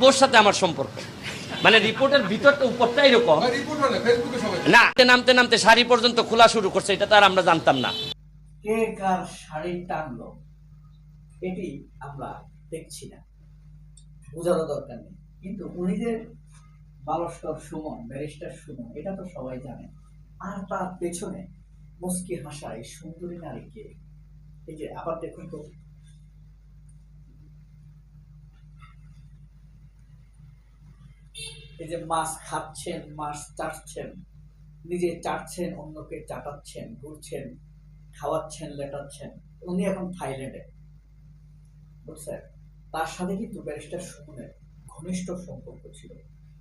Bore সাথে আমার সম্পর্ক। মানে রিপোর্টের ভিতরটা উপরটা এরকম। রিপোর্ট হলে ফেসবুকে সবাই না নামতে নামতে শাড়ি পর্যন্ত খোলা শুরু করছে এটা তার আমরা জানতাম না। কে কার শাড়ি টানলো এটি আমরা দেখছি না। বোঝারও দরকার নেই। কিন্তু উনি যে বালস্কর সুমন ব্যারিস্টার সুমন এটা তো সবাই জানে। আর তার পেছনে মুস্কি হাসা এই সুন্দরী নারীকে। এই যে আবার দেখুন তো এই যে মাছ খাচ্ছেন, মাছ চাটছেন, নিজে চাটছেন, অন্যকে চাটাচ্ছেন, ঘুরছেন, খাওয়াচ্ছেন, লেটাচ্ছেন, উনি এখন থাইল্যান্ডে। বুঝছেন? তার সাথে কিন্তু ব্যারিস্টার সুমনের ঘনিষ্ঠ সম্পর্ক ছিল।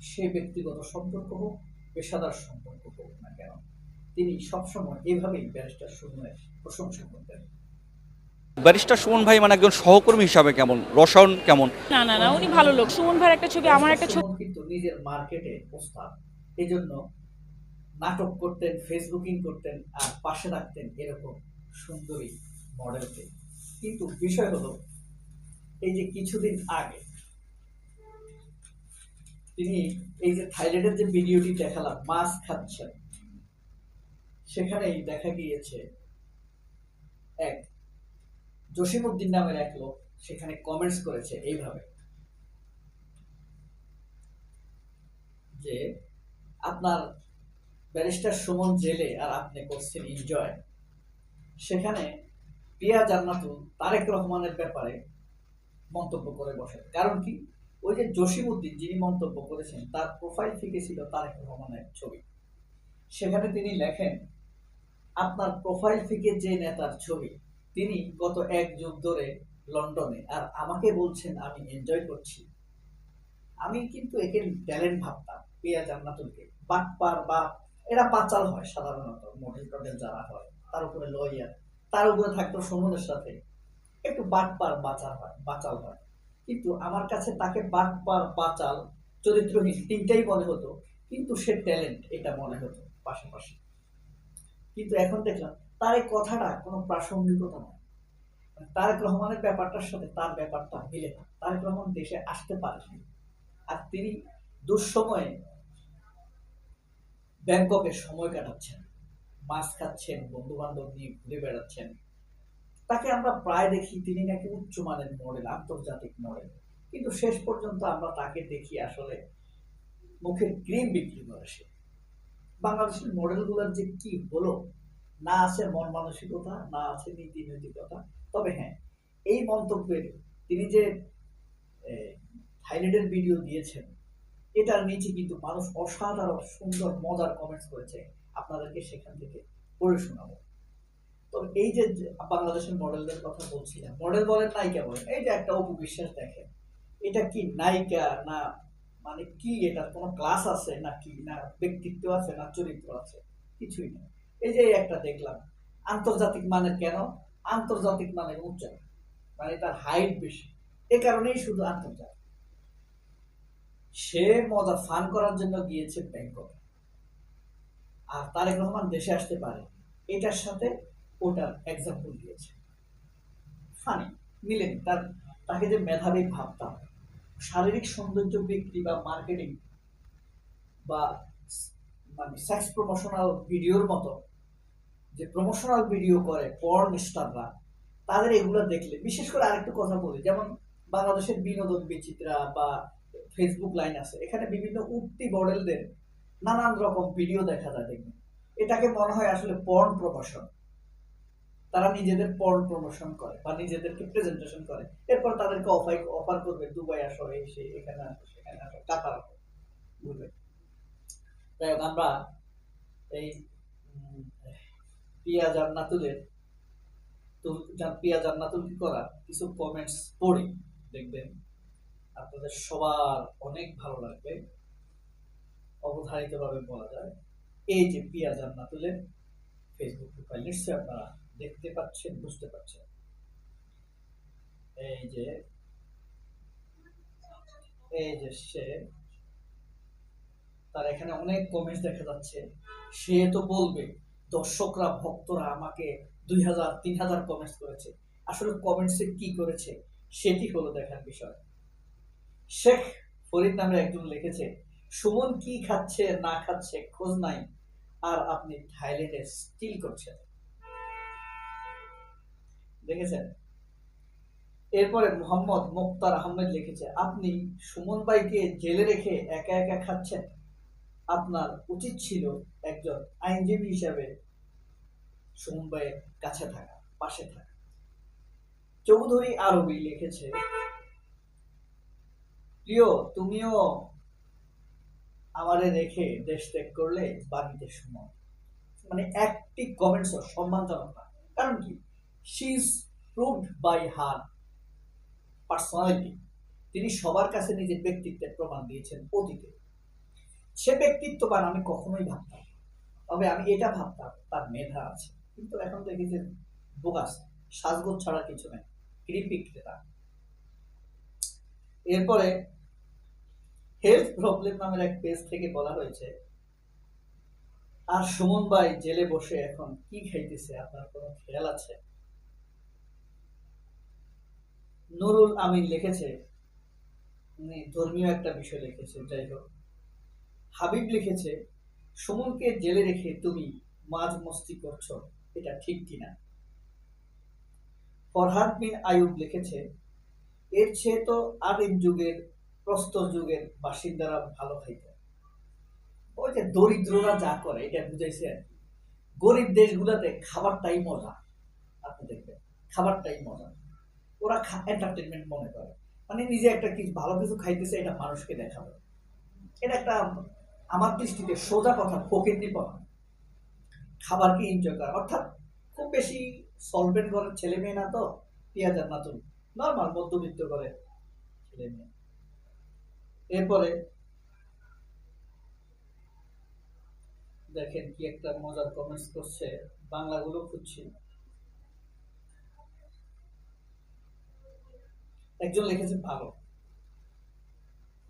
সে ব্যক্তিগত সম্পর্ক হোক, পেশাদার সম্পর্ক হোক না কেন, তিনি সবসময় এভাবেই ব্যারিস্টার সুমনের প্রশংসা করতেন। ব্যারিস্টার সুমন ভাই মানে একজন সহকর্মী হিসাবে কেমন? রসায়ন কেমন? না না না উনি ভালো লোক। সুমন ভাইয়ের একটা ছবি আমার একটা ছবি। কিন্তু নিজের মার্কেটে প্রস্তাব। এই জন্য নাটক করতেন ফেসবুকিং করতেন আর পাশে রাখতেন এরকম সুন্দরী মডেলকে। কিন্তু বিষয় হলো এই যে কিছুদিন আগে তিনি এই যে থাইল্যান্ডের যে ভিডিওটি দেখালাম মাছ খাচ্ছেন সেখানেই দেখা গিয়েছে এক জসিমউদ্দিন নামের এক লোক সেখানে কমেন্টস করেছে এইভাবে। যে, আপনার ব্যারিস্টার সুমন জেলে আর আপনি করছেন এনজয় সেখানে পিয়া জান্নাতুল তারেক রহমানের ব্যাপারে মন্তব্য করে বসেন। কারণ কি? ওই যে জসিমউদ্দিন যিনি মন্তব্য করেছেন, তার প্রোফাইল থেকে ছিল তারেক রহমানের ছবি। সেখানে তিনি লেখেন, আপনার প্রোফাইল থেকে যে নেতার ছবি তিনি গত এক যুগ ধরে লন্ডনে, আর আমাকে বলছেন, আমি এনজয় করছি। আমি কিন্তু একে ট্যালেন্ট ভাবতাম, প্রিয়া জান্নাতুলকে। বাটপার বা, এরা পাচাল হয় সাধারণত মডেল টডেল যারা হয়, তার উপরে লয়ার, তার উপরে থাকতো সমুদ্রের সাথে। একটু বাটপার বাচাল হয় বাচাল হয়। কিন্তু আমার কাছে তাকে বাটপার বাচাল চরিত্রহীন তিনটাই মনে হতো, কিন্তু সে ট্যালেন্ট এটা মনে হতো পাশাপাশি। কিন্তু এখন দেখলাম তার এই কথাটা কোনো প্রাসঙ্গিকতা নয়। তারেক রহমানের ব্যাপারটার সাথে তার ব্যাপারটা মিলে না। তারেক রহমান দেশে আসতে পারেনি। আর তিনি দুঃসময়ে ব্যাংককে সময় কাটাচ্ছেন, মাছ খাচ্ছেন বন্ধু বান্ধব নিয়ে ঘুরে বেড়াচ্ছেন। তাকে আমরা প্রায় দেখি, তিনি নাকি উচ্চমানের মডেল আন্তর্জাতিক মডেল কিন্তু শেষ পর্যন্ত আমরা তাকে দেখি আসলে মুখের ক্রিম বিক্রি করে সে। বাংলাদেশের মডেলগুলোর যে কি হলো না আছে মন মানসিকতা, না আছে নীতি নৈতিকতা। তবে হ্যাঁ এই মন্তব্যের তিনি যে থাইল্যান্ডের ভিডিও দিয়েছেন, এটার নিচে কিন্তু মানুষ অসাধারণ, সুন্দর, মজার কমেন্টস করেছে। আপনাদেরকে সেখান থেকে পড়ে শোনাবো। তবে এই যে বাংলাদেশের মডেলদের কথা বলছিলাম, মডেল বলেন নায়িকা বলেন, এই যে একটা অপু বিশ্বাস দেখেন, এটা কি নায়িকা না মানে কি? এটা কোনো ক্লাস আছে না কি? না ব্যক্তিত্ব আছে না চরিত্র আছে? কিছুই না। এই যে একটা দেখলাম, আন্তর্জাতিক মানের কেন? আন্তর্জাতিক মানের উচ্চা মানে তার হাইট বেশি। এ কারণেই শুধু আন্তর্জাতিক। সে মজা ফান করার জন্য গিয়েছে ব্যাংকক। আর তারেক রহমান দেশে আসতে পারে, এটার সাথে ওটার এক্সাম্পল দিয়েছে। ফানি মিলেনি। তার, তাকে যে মেধাবী ভাবতাম, শারীরিক সৌন্দর্য বিক্রি বা মার্কেটিং বা মানে সেক্স প্রমোশনাল ভিডিওর মতো যে প্রমোশনাল ভিডিও করে পর্ন স্টাররা তাদের এগুলো দেখলে, বিশেষ করে আরেকটু কথা বলি, যেমন বাংলাদেশের বিনোদন বিচিত্রা বা ফেসবুক লাইন আছে, এখানে বিভিন্ন উক্তি মডেলদের নানান রকম ভিডিও দেখা যায় দেখবেন। এটাকে মনে হয় আসলে পর্ন প্রমোশন তারা নিজেদের পর্ন প্রমোশন করে বা নিজেদেরকে প্রেজেন্টেশন করে। এরপর তাদেরকে অফার অফার করবে, দুবাই আসো, এই, সেই, এখানে আসো, সেখানে আসো, কাতার আসো। বুঝবে যাই হোক, আমরা এই পিয়া জান্নাতুলের, তো পিয়া জান্নাতুল কি করা কিছু কমেন্টস পড়ি, দেখবেন আপনাদের সবার অনেক ভালো লাগবে। অবধারিতভাবে বলা যায়, এই যে পিয়া জান্নাতুলের ফেসবুক প্রোফাইল নিশ্চয়ই আপনারা দেখতে পাচ্ছেন, বুঝতে পারছেন এই যে এই যে সে, তার এখানে অনেক কমেন্টস দেখা যাচ্ছে। সে তো বলবে। দর্শকরা, ভক্তরা আমাকে দুই হাজার, তিন হাজার কমেন্টস করেছে। আসলে কমেন্টসে কি করেছে, সেটি হলো দেখার বিষয়। শেখ ফরিদ নামে একজন লিখেছে, সুমন কি খাচ্ছে, না খাচ্ছে, খোঁজ নাই, আর আপনি থাইল্যান্ডে স্টিল করছেন। দেখেছেন? এরপরে মোহাম্মদ মুক্তার আহমেদ লিখেছে, আপনি সুমন ভাইকে জেলে রেখে একা একা খাচ্ছেন? আপনার উচিত ছিল একজন আইনজীবী হিসাবে সুমন ভাইয়ের কাছে থাকা, পাশে থাকা। চৌধুরী আরবি লিখেছে, প্রিয়, তুমিও আমারে রেখে দেশ ত্যাগ করলে বাড়িতে সময় মানে একটি কমেন্টস সম্মানজনক না। কারণ কি? She is proved by her personality তিনি সবার কাছে নিজের ব্যক্তিত্বের প্রমাণ দিয়েছেন অতীতে। সে ব্যক্তিত্ববান আমি কখনোই ভাবতাম তবে আমি এটা ভাবতাম, তার মেধা আছে। কিন্তু এখন দেখি যে বোগাস, সাজগোজ ছাড়া কিছু নেই। বিক্রেতা। এরপরে হেলথ প্রবলেম নামের এক পেজ থেকে বলা হয়েছে, আর সুমন ভাই জেলে বসে এখন কি খাইতেছে, আপনার কোনো খেয়াল আছে? নুরুল আমিন লিখেছে ধর্মীয় একটা বিষয় লিখেছে, যাই হোক। হাবিব লিখেছে, সুমনকে জেলে রেখে তুমি মাঝ মস্তি করছ, এটা ঠিক কিনা ফরহাদ বিন আয়ুব লিখেছে, এর চেয়ে তো আদিম যুগের প্রস্তর যুগের বাসিন্দারা ভালো খাইত। ওই যে দরিদ্ররা যা করে, এটা বুঝাইছে আর কি। গরিব দেশগুলোতে খাবারটাই মজা, আপনি দেখবেন, খাবারটাই মজা। ওরা এন্টারটেনমেন্ট মনে করে। মানে নিজে একটা কিছু ভালো কিছু খাইতেছে, এটা মানুষকে দেখাবে। এটা একটা আমার দৃষ্টিতে সোজা কথা ফকিরনিপনা খাবারকে এনজয় করা? অর্থাৎ খুব বেশি সলভেন্ট ঘরের ছেলে মেয়ে না তো, পেঁয়াজার নাতুন নর্মাল মধ্যবিত্ত ঘরের ছেলে মেয়ে। এরপরে দেখেন কি একটা মজার কমেন্টস করছে, বাংলাগুলো খুঁজছি। একজন লিখেছে ভালো।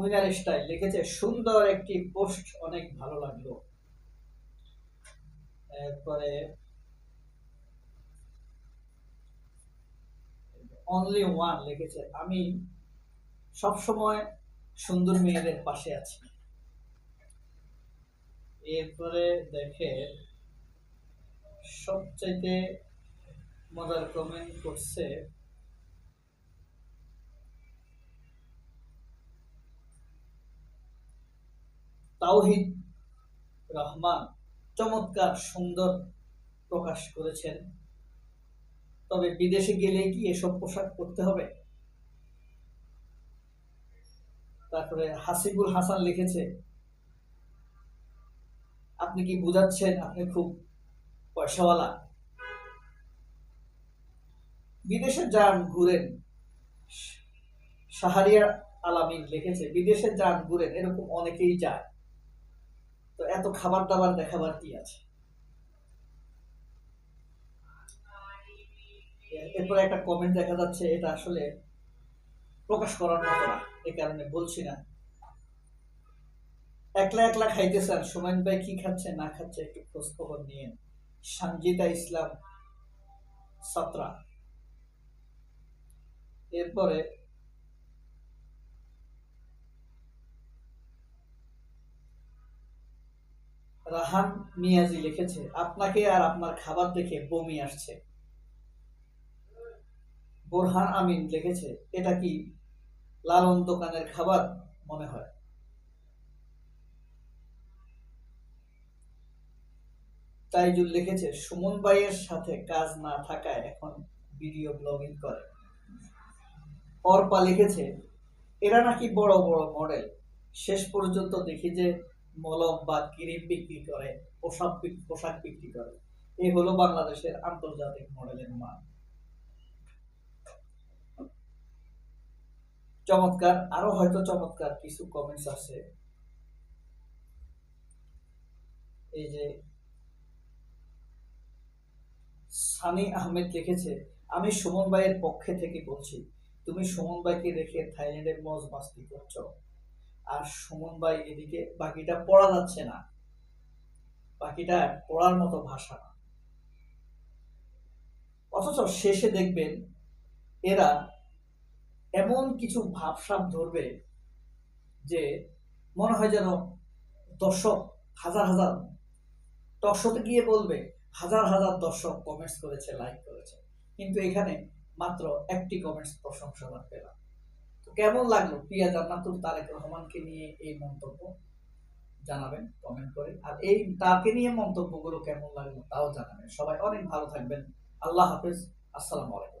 উইনার স্টাইল লিখেছে, সুন্দর একটি পোস্ট অনেক ভালো লাগল। এরপরে অনলি ওয়ান লিখেছে, আমি সব সময় সুন্দর মেয়েদের পাশে আছি। এরপরে দেখে, সবচাইতে মজার কমেন্ট করছে তাওহিদ রহমান চমৎকার সুন্দর প্রকাশ করেছেন। তবে বিদেশে গেলে কি এসব পোশাক পরতে হবে? তারপরে হাসিবুল হাসান লিখেছে, আপনি কি বুঝাচ্ছেন? আপনি খুব পয়সাওয়ালা। বিদেশে যান ঘুরেন সাহারিয়া আলামিন লিখেছে, বিদেশে যান ঘুরেন, এরকম অনেকেই যায়। তো এত খাবার দাবার দেখাবার কি আছে? এরপরে একটা কমেন্ট দেখা যাচ্ছে, এটা আসলে প্রকাশ করার মতো না এই কারণে বলছি না। একলা একলা খাইতেছেন সুমন ভাই কি খাচ্ছে, না খাচ্ছে, একটু খোঁজ খবর নিয়ে সঞ্জিতা ইসলাম সাতরা এরপরে রাহান মিয়াজি লিখেছে, আপনাকে আর আপনার খাবার দেখে বমি আসছে। বোরহান আমিন লিখেছে, এটা কি লালন দোকানের খাবার মনে হয়? তাইজুল লিখেছে, সুমন ভাইয়ের সাথে কাজ না থাকায় এখন ভিডিও ব্লগিং করে। অর্পা লিখেছে, এরা নাকি বড় বড় মডেল। শেষ পর্যন্ত দেখি যে মলম বা ক্রিম বিক্রি করে, পোশাক পোশাক বিক্রি করে। এই হলো বাংলাদেশের আন্তর্জাতিক মডেলের মান। চমৎকার, আরও হয়তো চমৎকার কিছু কমেন্টস আছে। এই যে, সানি আহমেদ লিখেছে, আমি সুমন ভাইয়ের পক্ষে থেকে বলছি, তুমি সুমন ভাইকে রেখে থাইল্যান্ডের মজ মাস্তি করছ। আর সুমন ভাই এদিকে বাকিটা পড়া যাচ্ছে না। বাকিটা পড়ার মতো ভাষা না। অথচ শেষে দেখবেন এরা এমন কিছু ভাবসাব ধরবে যে মনে হয় যেন দর্শক হাজার হাজার টকশোতে গিয়ে বলবে, হাজার হাজার দর্শক কমেন্টস করেছে লাইক করেছে। কিন্তু এখানে মাত্র একটি কমেন্টস প্রশংসা পেলাম। কেমন লাগল? প্রিয়া জান্নাতুল তারেক রহমানকে নিয়ে এই মন্তব্য জানাবেন কমেন্ট করে। আর এই তাকে নিয়ে মন্তব্যগুলো কেমন লাগল তাও জানাবেন। সবাই অনেক ভালো থাকবেন। আল্লাহ হাফেজ। আসসালামু আলাইকুম।